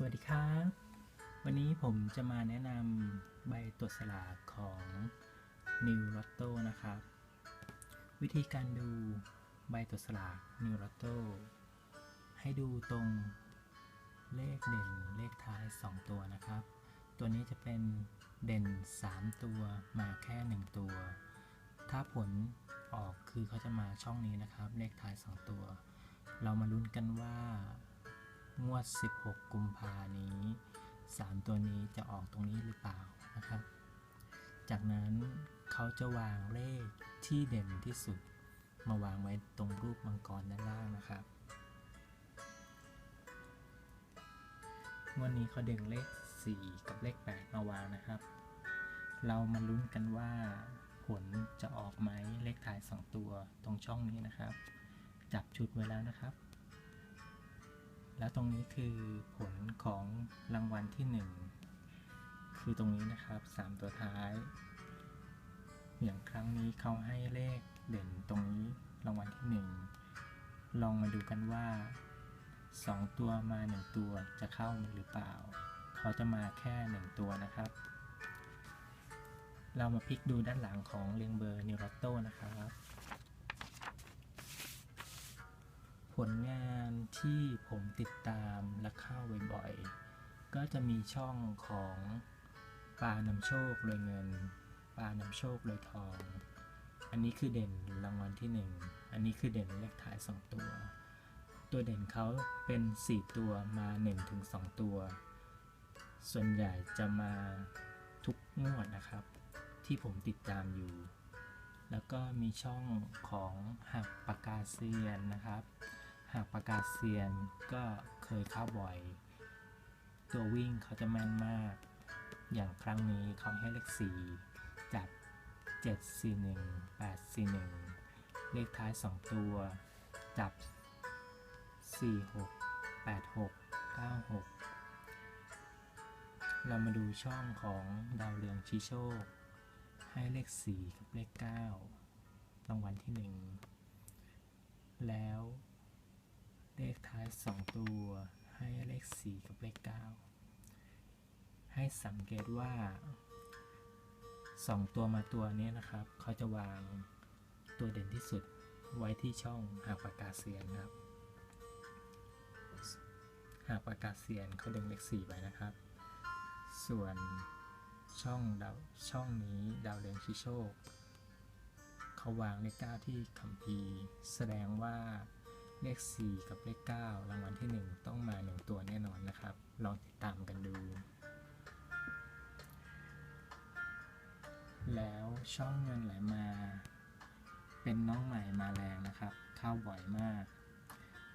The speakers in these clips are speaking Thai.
สวัสดีครับ วันนี้ผมจะมาแนะนำใบตรวจสลากของ New Lotto นะครับ วิธีการดูใบตรวจสลาก New Lotto ให้ดูตรงเลขเด่นเลขท้าย 2 ตัวนะครับ ตัวนี้จะเป็นเด่น 3 ตัวมาแค่ 1 ตัว ถ้าผลออกคือเขาจะมาช่องนี้นะครับ เลขท้าย 2 ตัว เรามาลุ้นกันว่า งวด 16 กุมภานี้ 3 ตัวนี้จะออกตรงนี้หรือเปล่านะครับ จากนั้นเขาจะวางเลขที่เด่นที่สุด มาวางไว้ตรงรูปมังกรด้านล่างนะครับวันนี้เขาดึงเลข 4 กับเลข 8 มาวางนะครับ เรามาลุ้นกันว่าผลจะออกไหมเลขท้าย 2 ตัวตรงช่องนี้นะครับ จับชุดไว้แล้วนะครับ แล้วตรงนี้คือผลของรางวัลที่ 1 คือตรงนี้นะครับ 3 ตัวท้าย อย่างครั้งนี้เขาให้เลขเด่นตรงนี้รางวัลที่ 1 ลองมาดูกันว่า 2 ตัวมา 1 ตัวจะเข้าหรือเปล่า เขาจะมาแค่ 1 ตัวนะครับ เรามาพลิกดูด้านหลังของเรียงเบอร์นิวรัตโตนะครับ ผลงานที่ผมติดตามและเข้าบ่อยๆ ก็จะมีช่องของปลานำโชครวยเงิน ปลานำโชครวยทอง อันนี้คือเด่นรางวัลที่ 1 อันนี้คือเด่นเลขท้าย 2 ตัว ตัวเด่นเขาเป็น 4 ตัวมา 1-2 ตัว ส่วนใหญ่จะมาทุกงวดนะครับ ที่ผมติดตามอยู่ แล้วก็มีช่องของหักปากกาเซียนนะครับ หากประกาศเซียนก็เคยเข้าบ่อย ตัววิ่งเขาจะแม่นมาก อย่างครั้งนี้เขาให้เลข 4 จับ 741 841 เลขท้าย 2 ตัว จับ 46 86 96 เรามาดูช่องของดาวเรืองชิโชค ให้เลข 4 กับเลข 9 รางวัลที่ 1 แล้ว เลขท้าย2ตัวให้เลข4กับเลข9ให้สังเกตว่า2ตัวมาตัวนี้นะครับ เขาจะวางตัวเด่นที่สุดไว้ที่ช่องหากปากกาเซียนครับ หากปากกาเซียนเขาดึงเลข4ไว้นะครับ ส่วนช่องดาวช่องนี้ดาวเรืองชิโชค เขาวางเลข9ที่คัมภีร์แสดงว่า เลข 4 กับเลข 9 รางวัลที่ 1 ต้องมา 1 ตัวแน่นอนนะครับ ลองติดตามกันดู แล้วช่องเงินไหลมา เป็นน้องใหม่มาแรงนะครับ เข้าบ่อยมาก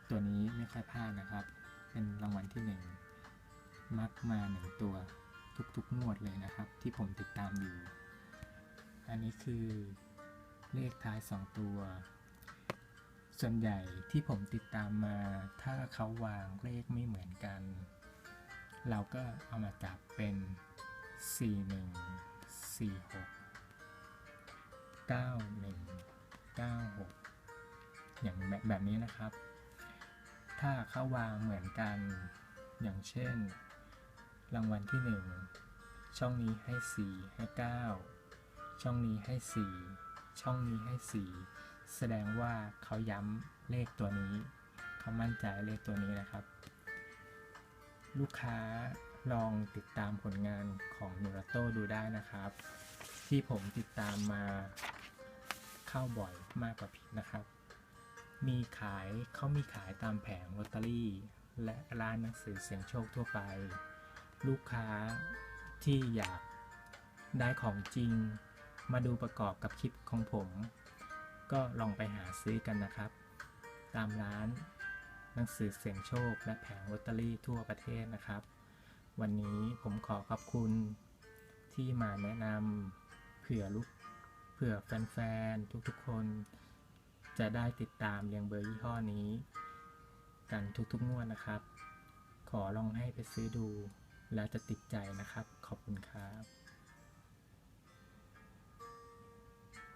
ตัวนี้ไม่ค่อยพลาดนะครับ เป็นรางวัลที่ 1 มักมา 1 ตัวทุกๆงวดเลยนะครับ ที่ผมติดตามอยู่ อันนี้คือเลขท้าย 2 ตัว ส่วนใหญ่ที่ผมติดตามมา ถ้าเขาวางเลขไม่เหมือนกัน เราก็เอามาจับเป็น 41 46 91 96 อย่างแบบแบบนี้นะครับ ถ้าเขาวางเหมือนกัน อย่างเช่น รางวัลที่ 1 ช่องนี้ให้ 4 ให้ 9 ช่องนี้ให้ 4 ช่องนี้ให้ 4 แสดงว่าเขาย้ำเลขตัวนี้เขามั่นใจเลขตัวนี้นะครับ ลูกค้าลองติดตามผลงานของนูราโตดูได้นะครับ ที่ผมติดตามมาเข้าบ่อยมากกว่าผิดนะครับ มีขายเขามีขายตามแผงลอตเตอรี่ และร้านหนังสือเสียงโชคทั่วไป ลูกค้าที่อยากได้ของจริง มาดูประกอบกับคลิปของผม ก็ลองไปหาซื้อกันนะครับ ตามร้านหนังสือเสียงโชค และแผงลอตเตอรี่ทั่วประเทศนะครับ วันนี้ผมขอขอบคุณที่มาแนะนำเผื่อลูกเผื่อแฟนๆ ทุกๆ คน จะได้ติดตามเรียงเบอร์ยี่ห้อนี้ กันทุกๆ งวดนะครับ ขอลองให้ไปซื้อดู แล้วจะติดใจนะครับ ขอบคุณครับ